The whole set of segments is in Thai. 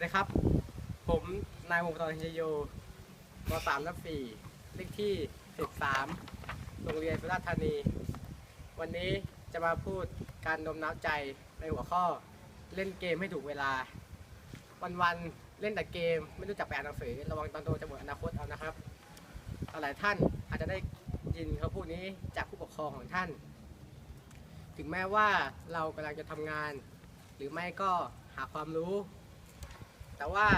วัสดีครับ ผมนายวงศ์ตอนเฮยโยมสามทับสี่เลขที่สิบสามโรงเรียนสุราษฎร์ธานี วันนี้จะมาพูดการโน้มน้าวใจในหัวข้อเล่นเกมให้ถูกเวลา วันๆเล่นแต่เกมไม่รู้จักไปอ่านหนังสือระวังตอนโตจะหมดอนาคตเอานะครับหลายท่านอาจจะได้ยินเขาพูดนี้จากผู้ปกครองของท่าน ถึงแม้ว่าเรากำลังจะทำงาน หรือไม่ก็หาความรู้ แต่ว่า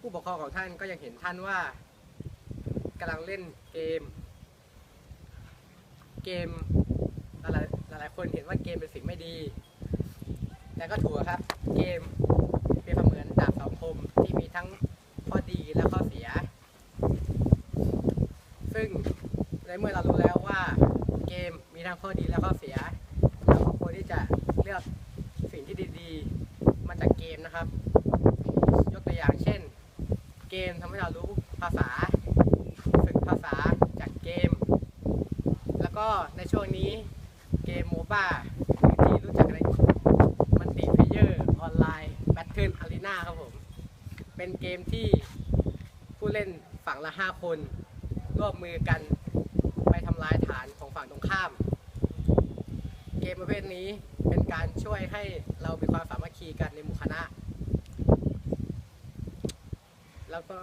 ผู้ปกครองของท่านก็ยังเห็นท่านว่ากำลังเล่นเกม เกมหลายหลายๆคนเห็นว่าเกมเป็นสิ่งไม่ดี แต่ก็ถูกครับ เกมเปรียบเสมือนดาบสองคมที่มีทั้งข้อดีและข้อเสีย ซึ่งในเมื่อเรารู้แล้วว่าเกมมีทั้งข้อดีและข้อเสีย เราก็ควรที่จะเลือกสิ่งที่ดีๆ มาจากเกมนะครับ อย่างเช่น เกมทำให้เรารู้ภาษา ฝึกภาษาจากเกม แล้วก็ในช่วงนี้เกมโมบ้าหรือที่รู้จักในมันติเพเยอร์ออนไลน์แบทเทิลอารีนาครับผม เป็นเกมที่ผู้เล่นฝั่งละ 5 คน ร่วมมือกันไปทำลายฐานของฝั่งตรงข้าม เกมประเภทนี้เป็นการช่วยให้เรามีความสามัคคีกันในหมู่คณะ แล้วก็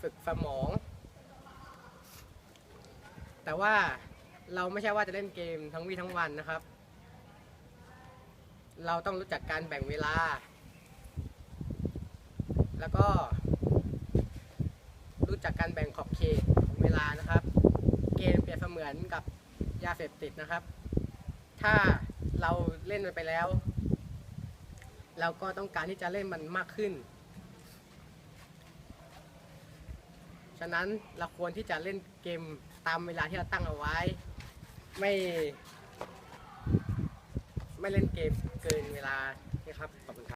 ฝึกสมอง แต่ว่าเราไม่ใช่ว่าจะเล่นเกมทั้งวี่ทั้งวันนะครับ เราต้องรู้จักการแบ่งเวลา แล้วก็ รู้จักการแบ่งขอบเขตของเวลานะครับ เกมเปรียบเสมือนกับยาเสพติดนะครับ ถ้าเราเล่นมันไปแล้ว เราก็ต้องการที่จะเล่นมันมากขึ้น ฉะนั้นเราควรที่จะเล่นเกมตามเวลาที่เราตั้งเอาไว้ ไม่ ไม่เล่นเกมเกินเวลานะครับขอบคุณครับ